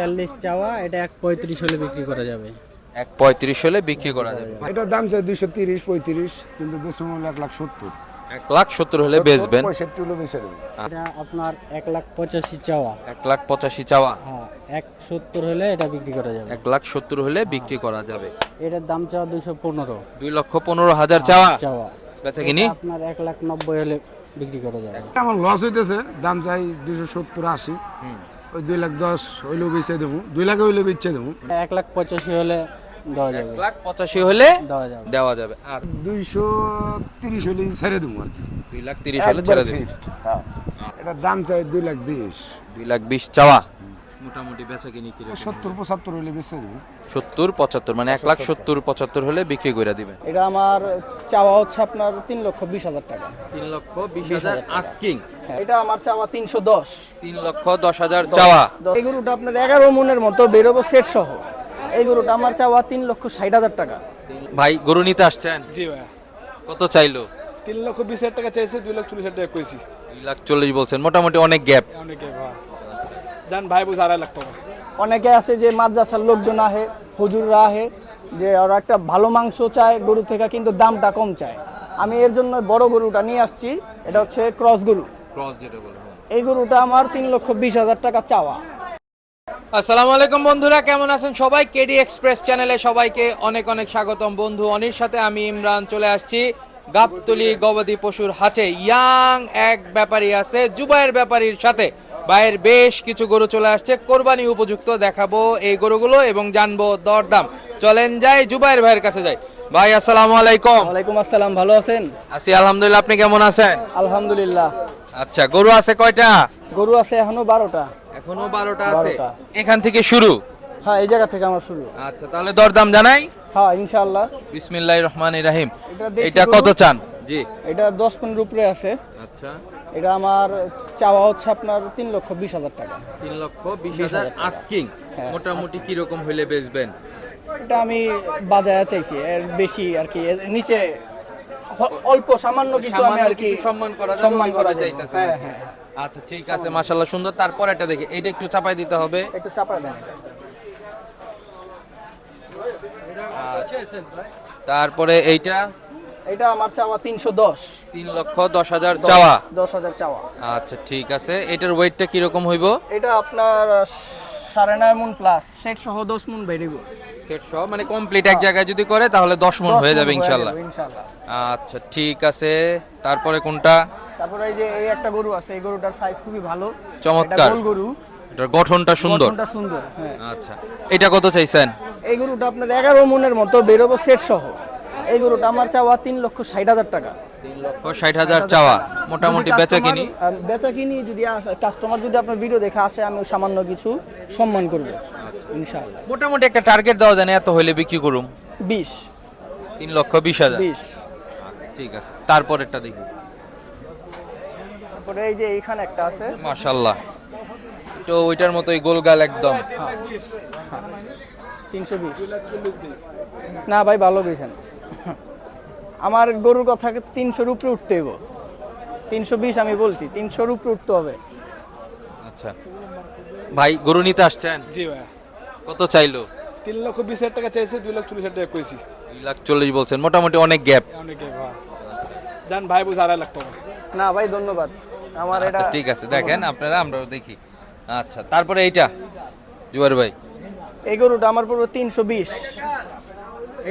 চল্লিশ চাওয়া এটা এক পঁয়ত্রিশ হলে বিক্রি করা যাবে। এক পঁয়ত্রিশ হলে বিক্রি করা যাবে। এটার দাম চাই দুইশো তিরিশ পঁয়ত্রিশ কিন্তু বেশি মূল্য এক লাখ সত্তর। এক লাখ সত্তর হলে বেচবেন। পঁয়ষট্টি হলে বেচে দেবো। এটা আপনার এক লাখ পঁচাশি চাওয়া। এক লাখ পঁচাশি চাওয়া। হ্যাঁ এক সত্তর হলে এটা বিক্রি করা যাবে। এক লাখ সত্তর হলে বিক্রি করা যাবে। এটার দাম চাওয়া দুশো পনেরো। দুই লক্ষ পনেরো হাজার চাওয়া। চাওয়া। বেচা কিনি? আপনার এক লাখ নব্বই হলে বিক্রি করা যাবে। আমার লস হইতেছে দাম চাই দুইশো সত্তর আশি। ওই দুই লাখ দশ হইলেও বেচে দেবো। দুই লাখ হইলে বেচে দেবো। এক লাখ পঁচাশি হলে দেওয়া যাবে। এক লাখ পঁচাশি হলে দেওয়া যাবে। দেওয়া যাবে। আর দুইশো তিরিশ হলে ছেড়ে দেবো আর কি। দুই লাখ তিরিশ হলে ছেড়ে দেবো। এটা হ্যাঁ। এটার দাম চাই দুই লাখ বিশ। দুই লাখ বিশ চাওয়া। মোটামুটি বেচা কিনি কীরকম সত্তর পঁচাত্তর হলে বেচে দেবো সত্তর পঁচাত্তর মানে এক লাখ সত্তর পঁচাত্তর হলে বিক্রি করে দিবেন। এটা আমার চাওয়া হচ্ছে আপনার তিন লক্ষ বিশ হাজার টাকা। তিন লক্ষ বিশ হাজার আস্কিং হ্যাঁ, এটা আমার চাওয়া তিনশো দশ। তিন লক্ষ দশ হাজার চাওয়া। এই গরুটা আপনার এগারো মনের মতো বেরোবো সেট সহ। এই গরুটা আমার চাওয়া তিন লক্ষ ষাট হাজার টাকা। ভাই গরু নিতে আসছেন? জি ভাই কত চাইলো? তিন লক্ষ বিশ হাজার টাকা চাইছে দুই লাখ চল্লিশ হাজার টাকা কইছি। দুই লাখ চল্লিশ বলছেন মোটামুটি অনেক গ্যাপ অনেকে ভাই জান ভাই বুঝ আড়াই লাখ টাকা অনেকে আছে যে মাদ্রাসার লোকজন আহে হুজুররা আহে যে ওরা একটা ভালো মাংস চায় গরু থেকে কিন্তু দামটা কম চায়। আমি এর জন্য বড় গরুটা নিয়ে আসছি এটা হচ্ছে ক্রস গরু। ক্রস যেটা বলে এই গরুটা আমার তিন লক্ষ বিশ হাজার টাকা চাওয়া। আসসালামু আলাইকুম বন্ধুরা কেমন আছেন সবাই? কেডি এক্সপ্রেস চ্যানেলে সবাইকে অনেক অনেক স্বাগতম। বন্ধু অনির সাথে আমি ইমরান চলে আসছি। গাবতলি গবাদি পশুর হাটে। ইয়াং এক ব্যাপারী আছে জুবাইয়ের ব্যাপারীর সাথে। ভাইয়ের বেশ কিছু গরু চলে আসছে। কোরবানি উপযুক্ত দেখাবো এই গরুগুলো এবং জানব দরদাম। চলেন যাই জুবাইয়ের ভাইয়ের কাছে যাই। ভাই আসসালামু আলাইকুম। ওয়ালাইকুম আসসালাম ভালো আছেন? আছি আলহামদুলিল্লাহ। আপনি কেমন আছেন? আলহামদুলিল্লাহ। আচ্ছা গরু আছে কয়টা? গরু আছে এখনও বারোটা। এখনও বারোটা আছে। এখান থেকে শুরু? হ্যাঁ এই জায়গা থেকে আমার শুরু। আচ্ছা তাহলে দরদাম জানাই। হ্যাঁ ইনশাআল্লাহ। বিসমিল্লাহ রহমান রাহিম। এটা। কত চান? জি। এটা দশ পনেরো উপরে আছে। আচ্ছা। এটা আমার চাওয়া হচ্ছে আপনার তিন লক্ষ বিশ হাজার টাকা। তিন লক্ষ বিশ হাজার আস্কিং হ্যাঁ, মোটামুটি কীরকম হইলে বেচবেন? এটা আমি বাজায় চাইছি এর বেশি আর কি নিচে অল্প সামান্য কিছু আমি আর কি সম্মান করা সম্মান করা। চাইতেছেন। হ্যাঁ হ্যাঁ। আচ্ছা ঠিক আছে মাশাল্লাহ সুন্দর। তারপর এটা দেখি এটা একটু চাপাই দিতে হবে। একটু চাপড়া দেন। তারপরে এইটা। এটা আমার চাওয়া তিনশো দশ। তিন লক্ষ দশ হাজার চাওয়া? দশ হাজার চাওয়া। আচ্ছা ঠিক আছে। এটার ওয়েটটা কীরকম হইব? এটা আপনার সাড়ে নয় মন প্লাস সেট সহ দশ মন বেরিব সেট সহ মানে কমপ্লিট এক জায়গায় যদি করে তাহলে দশ মন হয়ে যাবে ইনশাল্লাহ ইনশাল্লাহ আচ্ছা ঠিক আছে। তারপরে কোনটা? তারপরে এই যে এই একটা গরু আছে এই গরুটার সাইজ খুবই ভালো। চমৎকার। গোল গরু। এটার গঠনটা সুন্দর। গঠনটা সুন্দর হ্যাঁ। আচ্ছা। এটা কত চাইছেন? এই গরুটা আপনার এগারো মনের মতো বেরোবো সেট সহ। এই গরুটা আমার চাওয়া তিন লক্ষ ষাট হাজার টাকা। ষাট হাজার চাওয়া। মোটামুটি বেচা কিনি। বেচা কিনি যদি কাস্টমার যদি আপনার ভিডিও দেখে আসে আমি সামান্য কিছু সম্মান করব ইনশাআল্লাহ। মোটামুটি একটা টার্গেট দেওয়া জানে এত হইলে বিক্রি করুম? বিশ। তিন লক্ষ বিশ হাজার? বিশ। ঠিক আছে। তারপরেরটা দেখি। তারপরে এই যে এইখানে একটা আছে। মাশাল্লাহ তো ওইটার মতোই গোলগাল একদম। তিনশো বিশ। না ভাই ভালো দিয়েছেন আমার গরুর কথা তিনশোর উপরে উঠতে হইব। তিনশো বিশ আমি বলছি তিনশোর উপরে উঠতে হবে। আচ্ছা। ভাই গরু নিতে আসছেন? জি ভাই কত চাইলো? তিন লক্ষ বিশ হাজার টাকা চাইছে দুই লাখ চল্লিশ হাজার টাকা কইছি। দুই লাখ চল্লিশ বলছেন মোটামুটি অনেক গ্যাপ। অনেকে ভাই জান ভাই বুঝ আড়াই লাখ টাকা। না ভাই ধন্যবাদ। আমার এটা আচ্ছা ঠিক আছে দেখেন আপনারা আমরাও দেখি। আচ্ছা তারপরে এইটা জুয়ার ভাই। এই গরুটা আমার পুরো তিনশো বিশ।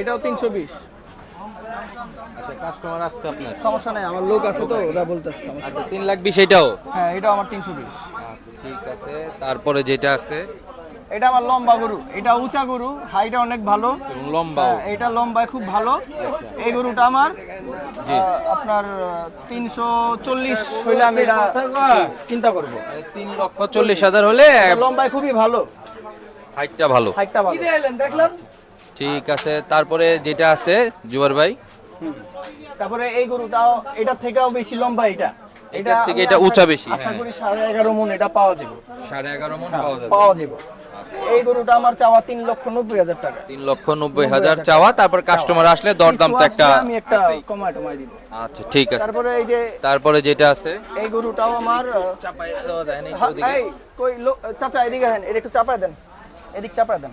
এটাও তিনশো বিশ। আচ্ছা কাস্টমার আসছে আপনার। সমস্যা নেই আমার লোক আছে তো ওরা বলতেছে সমস্যা। আচ্ছা তিন লাখ বিশ এটাও? হ্যাঁ এটাও আমার তিনশো বিশ। আচ্ছা ঠিক আছে। তারপরে যেটা আছে? এটা আমার লম্বা গরু এটা উঁচা গরু হাইটা অনেক ভালো। এবং লম্বা। হ্যাঁ, এটা লম্বায় খুব ভালো। এই গরুটা আমার আপনার তিনশো চল্লিশ হইলে আমি এটা চিন্তা করব। তিন লক্ষ চল্লিশ হাজার হলে লম্বায় খুবই ভালো। হাইটটা ভালো। হাইটটা ভালো। দেখলাম। ঠিক আছে তারপরে যেটা আছে জুয়ার ভাই? তারপরে এই গরুটাও এটার থেকেও বেশি লম্বা এটা। এটার থেকে এটা উঁচা বেশি, আশা হ্যাঁ। করি সাড়ে এগারো মন এটা পাওয়া যাবে। সাড়ে এগারো মন পাওয়া যাবে। পাওয়া যাবে। এই গরুটা আমার চাওয়া তিন লক্ষ নব্বই হাজার টাকা। তিন লক্ষ নব্বই হাজার চাওয়া তারপর কাস্টমার আসলে দরদাম তো একটা আমি একটা। কমায় টমায় দিব। আচ্ছা ঠিক আছে। তারপরে এই যে তারপরে যেটা আছে? এই গরুটাও আমার চাপাই দেওয়া যায় না হ্যাঁ, এই কই চাচা এদিকে হেন এটা একটু চাপায় দেন। এদিক চাপায় দেন।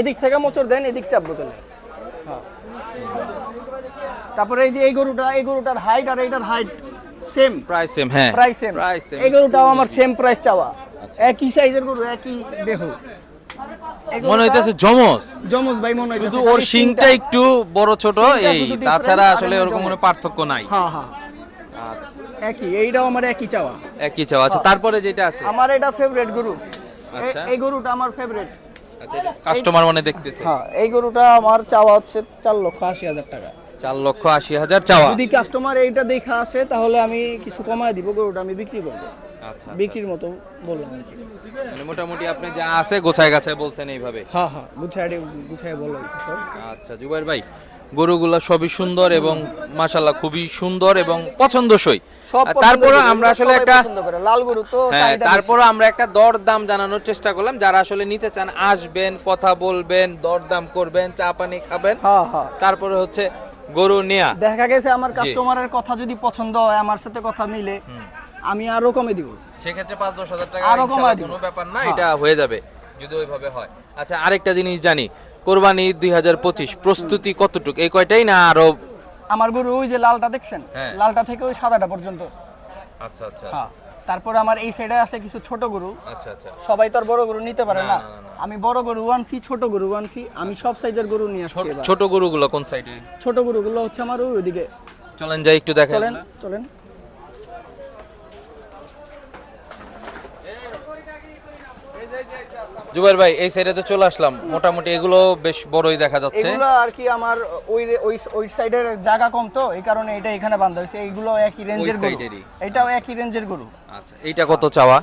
এদিক থেকে মোচড় দেন এদিক চাপবো তাহলে। হ্যাঁ। তারপরে এই যে এই গরুটা এই গরুটার হাইট আর এইটার হাইট সেম প্রায় সেম হ্যাঁ। প্রাইস সেম এই গরুটাও আমার সেম প্রাইস চাওয়া। একই সাইজের গরু একই দেহ। মনে হইতেছে জমজ জমজ ভাই মনে শুধু ওর খালি শিংটা একটু বড় ছোট এই তাছাড়া আসলে ওরকম কোনো পার্থক্য নাই। হ্যাঁ হ্যাঁ। একই এইটাও আমার একই চাওয়া। একই চাও আচ্ছা তারপরে যেটা আছে? আমার এটা ফেভারিট গরু। আচ্ছা। এই গরুটা আমার ফেভারিট আচ্ছা কাস্টমার মানে দেখতেছে। হ্যাঁ এই গরুটা আমার চাওয়া হচ্ছে চার লক্ষ আশি হাজার টাকা। চার লক্ষ আশি হাজার চাওয়া। যদি কাস্টমার এইটা দেখা আসে তাহলে আমি কিছু কমায় দিব গরুটা আমি বিক্রি করব। আচ্ছা বিক্রির মতো বললাম আর কি। মানে মোটামুটি আপনি যা আছে গোছায় গাছায় বলছেন এইভাবে। হ্যাঁ হ্যাঁ গুছাই গুছাই বলা হয়েছে আচ্ছা জুবাইর ভাই গরুগুলো সবই সুন্দর এবং মাশাল্লাহ খুবই সুন্দর এবং পছন্দসই। তারপরে আমরা আসলে একটা লাল গরু তো হ্যাঁ তারপরে আমরা একটা দর দাম জানানোর চেষ্টা করলাম। যারা আসলে নিতে চান আসবেন কথা বলবেন দর দাম করবেন চা পানি খাবেন। হ্যাঁ হ্যাঁ। তারপরে হচ্ছে গরু নেয়া। দেখা গেছে আমার কাস্টমারের কথা যদি পছন্দ হয় আমার সাথে কথা মিলে আমি আরও কমে দিব। সেক্ষেত্রে পাঁচ দশ হাজার টাকা আরও কমায় দিব। কোনো ব্যাপার না হ্যাঁ। এটা হয়ে যাবে যদি ওইভাবে হয়। আচ্ছা আরেকটা জিনিস জানি কোরবানি দুই হাজার পঁচিশ। প্রস্তুতি কতটুকু? এই কয়টাই না আরও আমার গরু ওই যে লালটা দেখছেন? হ্যাঁ। লালটা থেকে ওই সাদাটা পর্যন্ত। আচ্ছা আচ্ছা। হ্যাঁ। তারপর আমার এই সাইডে আছে কিছু ছোট গরু। আচ্ছা আচ্ছা। সবাই তো আর বড় গরু নিতে পারে না। আমি বড় গরু আনছি ছোট গরু আনছি আমি সব সাইজের গরু নিয়ে আসছি ছোট- গরুগুলো কোন সাইডে ছোট গরুগুলো হচ্ছে আমার ওই ওইদিকে। চলেন যাই একটু দেখেন চলেন চলেন। জুবাইর ভাই এই সাইডে তো চলে আসলাম। মোটামুটি এগুলো বেশ বড়ই দেখা যাচ্ছে। এগুলো আর কি আমার ওই ওই ওই সাইডের জায়গা কম তো এই কারণে এটা এখানে বান্ধা হয়েছে। এইগুলো একই রেঞ্জের গরু। এটাও একই রেঞ্জের গরু। আচ্ছা এইটা কত চাওয়া?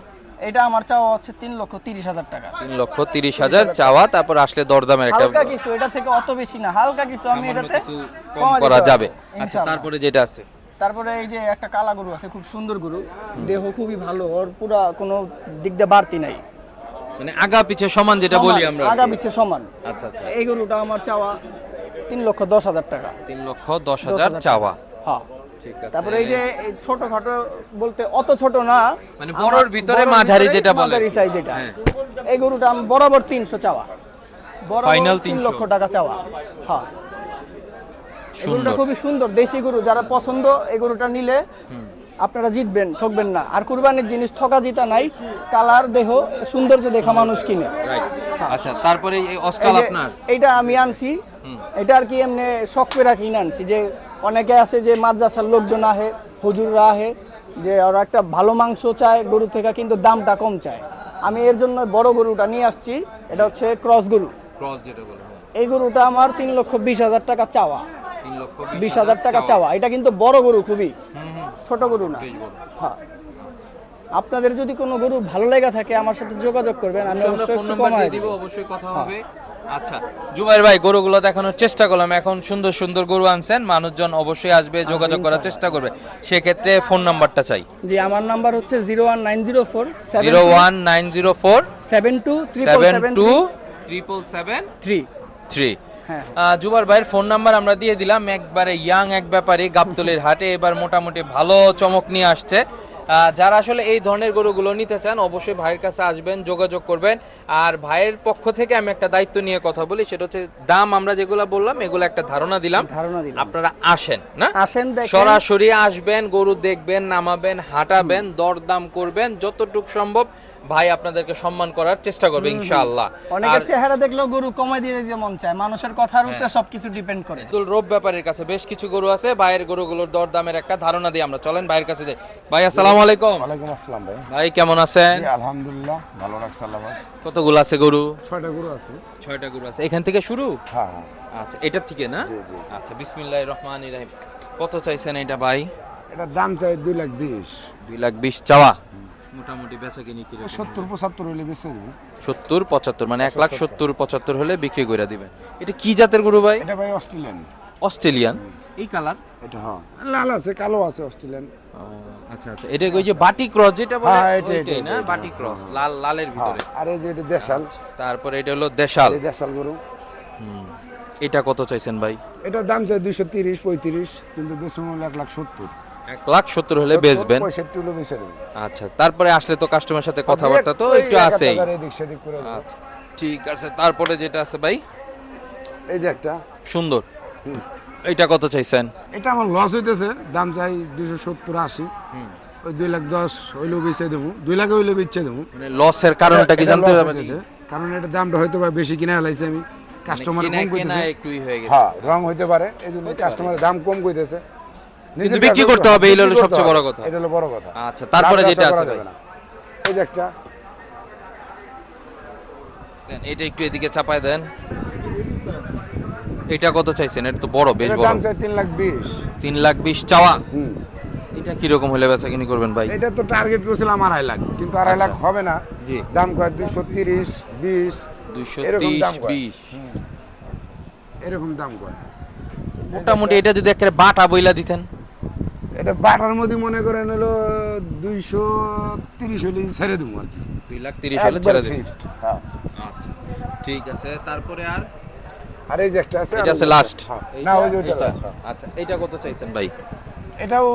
এটা আমার চাওয়া হচ্ছে তিন লক্ষ তিরিশ হাজার টাকা। তিন লক্ষ তিরিশ হাজার চাওয়া তারপর আসলে দরদামের একটা হালকা কিছু এটা থেকে অত বেশি না। হালকা কিছু আমি এটাতে কম করা যাবে। আচ্ছা তারপরে যেটা আছে? তারপরে এই যে একটা কালা গরু আছে খুব সুন্দর গরু। দেহ খুবই ভালো ওর পুরা কোনো দিক দিয়ে বাড়তি নাই। মানে আগা পিছে সমান যেটা বলি আমরা আগা পিছে সমান। আচ্ছা আচ্ছা। এই গরুটা আমার চাওয়া তিন লক্ষ দশ হাজার টাকা। তিন লক্ষ দশ হাজার চাওয়া। হ্যাঁ। তারপরে এই যে ছোটখাটো বলতে অত ছোট না মানে বড়র ভিতরে মাঝারি যেটা বলে। মাঝারি সাইজ এটা। হ্যাঁ। এই গরুটা আমি বরাবর তিনশো চাওয়া। বরাবর Final তিন লক্ষ টাকা চাওয়া। হ্যাঁ। সুন্দর। খুবই সুন্দর। দেশি গরু যারা পছন্দ এই গরুটা নিলে আপনারা জিতবেন ঠকবেন না। আর কুরবানির জিনিস ঠকা জিতা নাই কালার দেহ সৌন্দর্য দেখা মানুষ কিনে। রাইট আচ্ছা তারপরে এই অস্টাল আপনার? এইটা আমি আনছি। এটা আর কি এমনি শখ করে কিনে আনছি। যে অনেকে আছে যে মাদ্রাসার লোকজন আহে হুজুররা আহে যে ওরা একটা ভালো মাংস চায় গরু থেকে কিন্তু দামটা কম চায়। আমি এর জন্য বড় গরুটা নিয়ে আসছি এটা হচ্ছে ক্রস গরু। ক্রস যেটা বলে এই গরুটা আমার তিন লক্ষ বিশ হাজার টাকা চাওয়া। বিশ হাজার টাকা চাওয়া। এটা কিন্তু বড় গরু খুবই। ছোট গরু না। হ্যাঁ। আপনাদের যদি কোনো গরু ভালো লেগে থাকে আমার সাথে যোগাযোগ করবেন আমি অবশ্যই ফোন নাম্বার দিয়ে দিব অবশ্যই কথা হবে। আচ্ছা জুবাইর ভাই গরুগুলো দেখানোর চেষ্টা করলাম। এখন সুন্দর সুন্দর গরু আনছেন। মানুষজন অবশ্যই আসবে যোগাযোগ করার চেষ্টা করবে। সেক্ষেত্রে ফোন নাম্বারটা চাই। জি আমার নাম্বার হচ্ছে zero one nine zero four zero one nine zero four seven two seven two triple seven three. Three. হ্যাঁ জুবার ভাইয়ের ফোন নাম্বার আমরা দিয়ে দিলাম। একবারে ইয়াং এক ব্যাপারে গাবতলির হাটে এবার মোটামুটি ভালো চমক নিয়ে আসছে। যারা আসলে এই ধরনের গরুগুলো নিতে চান অবশ্যই ভাইয়ের কাছে আসবেন যোগাযোগ করবেন। আর ভাইয়ের পক্ষ থেকে আমি একটা দায়িত্ব নিয়ে কথা বলি সেটা হচ্ছে দাম আমরা যেগুলো বললাম এগুলো একটা ধারণা দিলাম। আপনারা আসেন না? আসেন সরাসরি আসবেন গরু দেখবেন নামাবেন হাঁটাবেন দরদাম করবেন যতটুক সম্ভব। ভাই আপনাদেরকে সম্মান করার চেষ্টা করবে ইনশাআল্লাহ। অনেকের চেহারা দেখলেও গরু কমাই দিয়ে দিতে মন চায়। মানুষের কথার উপরে হ্যাঁ। সবকিছু ডিপেন্ড করে। আব্দুল রব ব্যাপারের কাছে বেশ কিছু গরু আছে। ভাইয়ের গরুগুলোর দরদামের একটা ধারণা দিই আমরা। চলেন ভাইয়ের কাছে যাই। ভাই আসসালামু আলাইকুম। ওয়ালাইকুম আসসালাম ভাই। ভাই কেমন আছেন? জি, আলহামদুলিল্লাহ ভালো রাখছে আল্লাহ কতগুলো আছে গরু? ছয়টা গরু আছে। ছয়টা গরু আছে। এখান থেকে শুরু? হ্যাঁ হ্যাঁ। আচ্ছা এটা থেকে না? জি, জি। আচ্ছা বিসমিল্লাহির রহমানির রহিম। কত চাইছেন এটা ভাই? এটার দাম চাই দুই লাখ বিশ। দুই লাখ বিশ চাওয়া। মোটামুটি বেচা কিনি কি সত্তর পঁচাত্তর হলে বেঁচে দেবো। সত্তর পঁচাত্তর মানে এক লাখ সত্তর। পঁচাত্তর হলে বিক্রি করে দিবেন এটা কি জাতের গরু ভাই? এটা ভাই অস্ট্রেলিয়ান। অস্ট্রেলিয়ান। এই কালার? এটা হ্যাঁ। লাল আছে কালো আছে অস্ট্রেলিয়ান। আচ্ছা আচ্ছা। এটা ওই যে বাটি ক্রস যেটা বলে? হ্যাঁ, এটা, ওইটাই এটা, না? বাটি ক্রস লাল লালের হ্যাঁ ভিতরে। আর এই যে এটা দেশাল। তারপরে এটা হলো দেশাল। এই দেশাল গরু। এটা কত চাইছেন ভাই? এটার দাম চাই দুইশো তিরিশ পঁয়ত্রিশ কিন্তু বেশি মূল্য এক লাখ সত্তর। এক লাখ সত্তর হলে বেচবেন। পঁয়ষট্টি হলে বেচে দেবো। আচ্ছা তারপরে আসলে তো কাস্টমারের সাথে কথাবার্তা তো একটু আছেই। আচ্ছা ঠিক আছে তারপরে যেটা আছে ভাই? এই যে একটা। সুন্দর। এইটা কত চাইছেন? এটা আমার লস হইতেছে দাম চাই দুশো সত্তর আশি। ওই দুই লাখ দশ হইলেও বেচে দেবো দুই লাখ হইলে বেচে দেবো। মানে লসের কারণটা কি জানতে পারবেন? কারণ এটা দামটা হয়তো বা বেশি কিনে ফেলাইছে আমি। কাস্টমার মানে কম কইতেছে। একটুই হয়ে গেছে। হ্যাঁ রং হইতে পারে এই জন্য কাস্টমারের দাম কম কইতেছে। নিজের বিক্রি করতে হবে, এই হলো সবচেয়ে বড় কথা। এটা হলো বড় কথা। আচ্ছা, তারপরে যেটা আছে ভাই। এই যে একটা। এটা একটু এদিকে চাপায় দেন। এটা কত চাইছেন? এটা তো বড় বেশ বড়। দাম চাই তিন লাখ বিশ। তিন লাখ বিশ চাওয়া? হুম। এটা কীরকম হলে বেচা কিনি করবেন ভাই? এটা তো টার্গেট করছিলাম আড়াই লাখ কিন্তু আড়াই লাখ আচ্ছা। হবে না। জি। দাম কয়? দুশো তিরিশ বিশ। দুইশো এরকম তিরিশ দাম কয়। বিশ। এরকম দাম কয়। মোটামুটি এটা যদি একেবারে বাটা বইলা দিতেন। এটা বাটার মধ্যে মনে করেন হলো দুইশো তিরিশ হলে ছেড়ে দেবো আর কি। দুই লাখ তিরিশ হলে ছেড়ে ফিক্সড হ্যাঁ। আচ্ছা ঠিক আছে তারপরে আর? আর এই যে একটা আছে এটা আছে লাস্ট হ্যাঁ। না ওই যে last, হ্যাঁ। আচ্ছা এটা কত চাইছেন ভাই? এটাও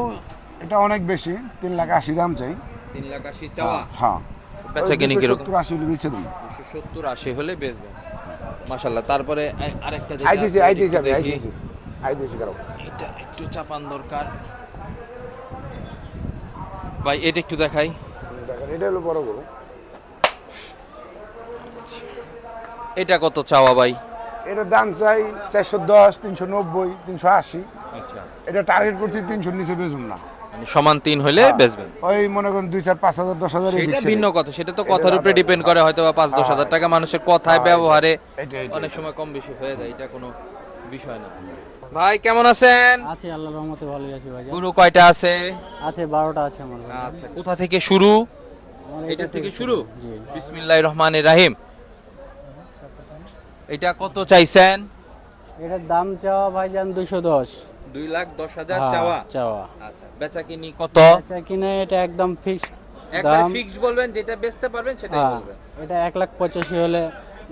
এটা অনেক বেশি তিন লাখ আশি দাম চাই। তিন লাখ আশি চাওয়া? হ্যাঁ বেচা কিনি কীরকম? সত্তর আশি হলে বেচে দেবো। দুশো সত্তর আশি হলে বেচবেন। মাশাল্লাহ তারপরে আরেকটা আইতেছি আইতেছি। আইতেছি। আইতেছি কারও এটা একটু চাপান দরকার। ভাই এটা একটু দেখাই। দেখেন এটা হলো বড় গরু। এটা কত চাওয়া ভাই? এটার দাম চাই চারশো দশ তিনশো নব্বই তিনশো আশি। আচ্ছা। এটা টার্গেট করছি তিনশোর নিচে বেচুন না। মানে সমান তিন হলে বেচবেন। ওই মনে করেন দুই চার পাঁচ হাজার দশ হাজার ভিন্ন কথা সেটা তো কথার উপরে ডিপেন্ড করে হয়তো বা পাঁচ দশ হাজার টাকা মানুষের কথায় ব্যবহারে এটা এটা অনেক সময় কম বেশি হয়ে যায় এটা কোনো বিষয় না। ভাই কেমন আছেন? আছে আল্লাহ রহমতে ভালোই আছি ভাই গুরু কয়টা আছে? আছে বারোটা আছে আমার আচ্ছা কোথা থেকে শুরু? এটা থেকে শুরু? জি। বিসমিল্লাহির রহমানির রাহিম। এটা কত চাইছেন? এটার দাম চাওয়া ভাইজান দুইশো দশ। দুই লাখ দশ হাজার হ্যাঁ, চাওয়া? চাওয়া। আচ্ছা বেচা কিনি কত? আচ্ছা কিনে এটা একদম ফিক্সড একবার দাম। ফিক্সড বলবেন যেটা বেচতে পারবেন সেটাই হ্যাঁ বলবেন। এটা এক লাখ পঁচাশি হলে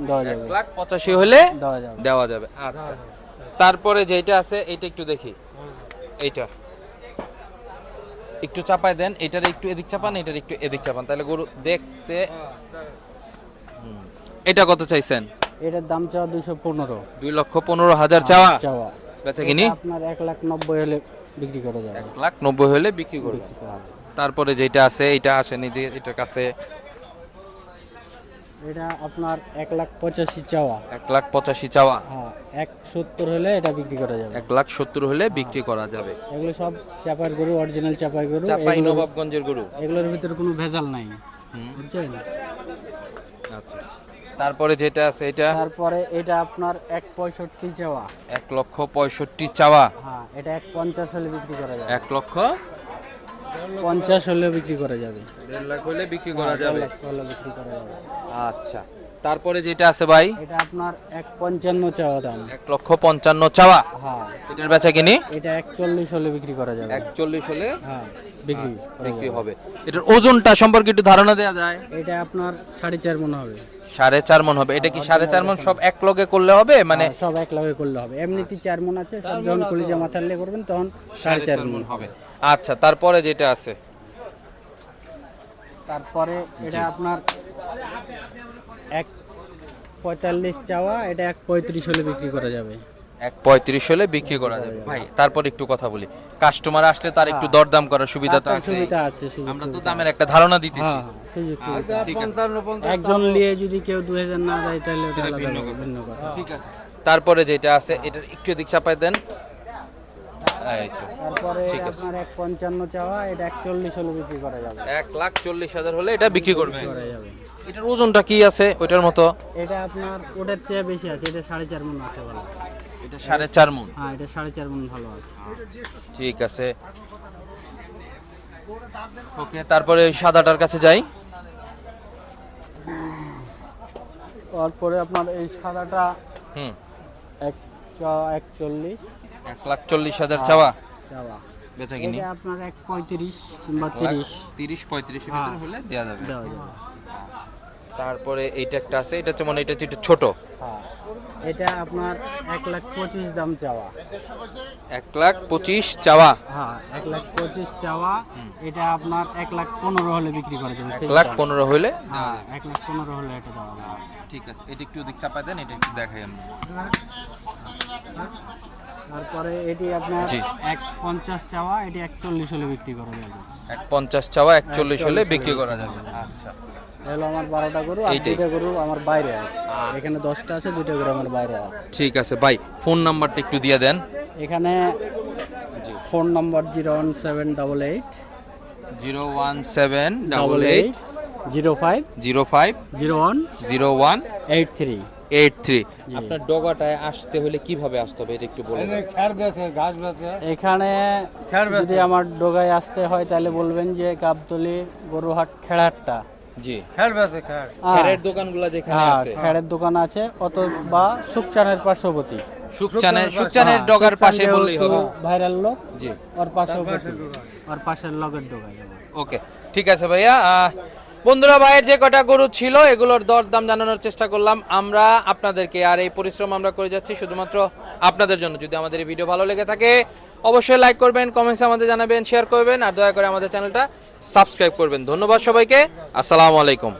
দেওয়া যাবে। লাখ পঁচাশি হলে দেওয়া যাবে। দেওয়া যাবে। আচ্ছা। তারপরে যেটা আছে এটা একটু দেখি। এইটা। একটু চাপায় দেন এটার একটু এদিক চাপান এটার একটু এদিক চাপান। তাহলে গরু দেখতে এটা কত চাইছেন? এটার দাম চাওয়া দুইশো পনেরো। দুই লক্ষ পনেরো হাজার চাওয়া? চাওয়া। বেচা কিনি? আপনার এক লাখ নব্বই হলে বিক্রি করা যাবে। এক লাখ নব্বই হলে বিক্রি করবে। তারপরে যেটা আছে এটা আসেনি এটার কাছে এটা আপনার এক লাখ পঁচাশি চাওয়া। এক লাখ পঁচাশি চাওয়া। হ্যাঁ এক সত্তর হলে এটা বিক্রি করা যাবে। এক লাখ সত্তর হলে বিক্রি করা যাবে। এগুলো সব চাপার গরু অরিজিনাল চাপাই গরু চাপাই নবাবগঞ্জের গরু। এগুলোর ভিতরে কোনো ভেজাল নাই। বুঝছেন? আচ্ছা। তারপরে যেটা আছে এটা? তারপরে এটা আপনার এক পঁয়ষট্টি চাওয়া। এক লক্ষ পঁয়ষট্টি চাওয়া। হ্যাঁ এটা এক পঞ্চাশ হলে বিক্রি করা যাবে। এক লক্ষ পঞ্চাশ হলে বিক্রি করা যাবে। দেড় লাখ হলে বিক্রি করা যাবে। হলে বিক্রি করা যাবে। আচ্ছা তারপরে যেটা আছে ভাই? এটা আপনার এক পঞ্চান্ন চাওয়া দাম। এক লক্ষ পঞ্চান্ন চাওয়া? হ্যাঁ। এটার বেচা কিনি? এটা একচল্লিশ হলে বিক্রি করা যাবে। একচল্লিশ হলে? হ্যাঁ বিক্রি বিক্রি হবে। এটার ওজনটা সম্পর্কে একটু ধারণা দেওয়া যায়। এটা আপনার সাড়ে চার মনে হবে। সাড়ে চার মন হবে। এটা কি সাড়ে চার মন সব এক লগে করলে হবে? মানে হ্যাঁ, সব এক লগে করলে হবে। এমনিতে চার মন আছে সব যখন কলিজা মাথার করবেন তখন সাড়ে চার মন। হবে। আচ্ছা তারপরে যেটা আছে। তারপরে এটা আপনার এক পঁয়তাল্লিশ চাওয়া এটা এক পঁয়ত্রিশ হলে বিক্রি করা যাবে। এক পঁয়ত্রিশ হলে বিক্রি করা যাবে। ভাই তারপর একটু কথা বলি। কাস্টমার আসলে তার একটু দরদাম করার সুবিধা তো আছে। সুবিধা আছে আমরা তো দামের একটা ধারণা দিতেছি। হ্যাঁ হ্যাঁ, আছে। একজন নিয়ে যদি কেউ দুই হাজার না দেয় তাহলে ভিন্ন কথা। ঠিক আছে। তারপরে যেটা আছে এটার একটু এদিক চাপাই দেন। ঠিক আছে। আপনার এক পঞ্চান্ন চাওয়া এটা হলে বিক্রি করা যাবে। এক লাখ চল্লিশ হাজার হলে এটা বিক্রি করবে করা যাবে। এটার ওজনটা কি আছে ওইটার মতো? এটা আপনার ওটার চেয়ে বেশি আছে এটা সাড়ে চার মন আছে ভালো এটা সাড়ে চার মন হ্যাঁ এটা সাড়ে চার মন ভালো আছে। ঠিক আছে। ওকে তারপরে সাদাটার কাছে যাই। তারপরে আপনার এই সাদাটা হুম। এক একচল্লিশ। এক লাখ চল্লিশ হাজার চাওয়া? চাওয়া। বেচা কিনি? আপনার এক পঁয়ত্রিশ কিংবা তিরিশ। তিরিশ পঁয়ত্রিশের হ্যাঁ। ভিতরে হলে দেওয়া যাবে। দেওয়া যাবে। তারপরে এইটা একটা আছে এটা হচ্ছে মানে এটা হচ্ছে একটু ছোট। হ্যাঁ। এটা আপনার এক লাখ পঁচিশ দাম চাওয়া। এক লাখ পঁচিশ চাওয়া। হ্যাঁ এক লাখ পঁচিশ চাওয়া। এটা আপনার এক লাখ পনেরো হলে বিক্রি করা যাবে। এক লাখ পনেরো হলে? হ্যাঁ এক লাখ পনেরো হলে এটা দেওয়া ঠিক আছে এটা একটু দিক চাপাই দেন এটা একটু দেখাই আমরা তারপরে এটি আপনার। এক পঞ্চাশ চাওয়া এটি একচল্লিশ হলে বিক্রি করা যাবে। এক পঞ্চাশ চাওয়া একচল্লিশ হলে বিক্রি করা যাবে। আচ্ছা। হলো আমার বারোটা গরু আর। দুইটা গরু আমার বাইরে আছে। এখানে দশটা আছে দুইটা গরু আমার বাইরে আছে। ঠিক আছে ভাই ফোন নাম্বারটা একটু দিয়ে দেন। এখানে phone number zero one seven double eight. Zero one seven double eight zero five zero five zero one zero one eight three. Eight three আপনার ডগাটায় আসতে হলে কীভাবে আসতে হবে এটা একটু বলুন এখানে যদি আমার ডোগায় আসতে হয় তাহলে বলবেন যে গাবতলি গরুহাট খেড়ারটা জি। দোকানগুলো যেখানে হ্যাঁ আছে। খেড়ের দোকান আছে অথবা সুকচানের পার্শ্ববর্তী। সুকচানের সুকচানের ডগার পাশে বললেই হবে। ভাইরাল লোক জি। ওর পার্শ্ববর্তী ওর পাশের লগের ডোগায় ওকে ঠিক আছে ভাইয়া। বন্ধুরা, ভাইয়ের যে কটা গরু ছিল, এগুলোর দর দাম জানানোর চেষ্টা করলাম। আমরা আপনাদেরকে আর এই পরিশ্রম আমরা করে যাচ্ছি শুধুমাত্র আপনাদের জন্য। যদি আমাদের এই ভিডিও ভালো লেগে থাকে, অবশ্যই লাইক করবেন কমেন্টস আমাদের জানাবেন শেয়ার করবেন, আর দয়া করে আমাদের চ্যানেলটা সাবস্ক্রাইব করবেন। ধন্যবাদ সবাইকে। আসসালামু আলাইকুম।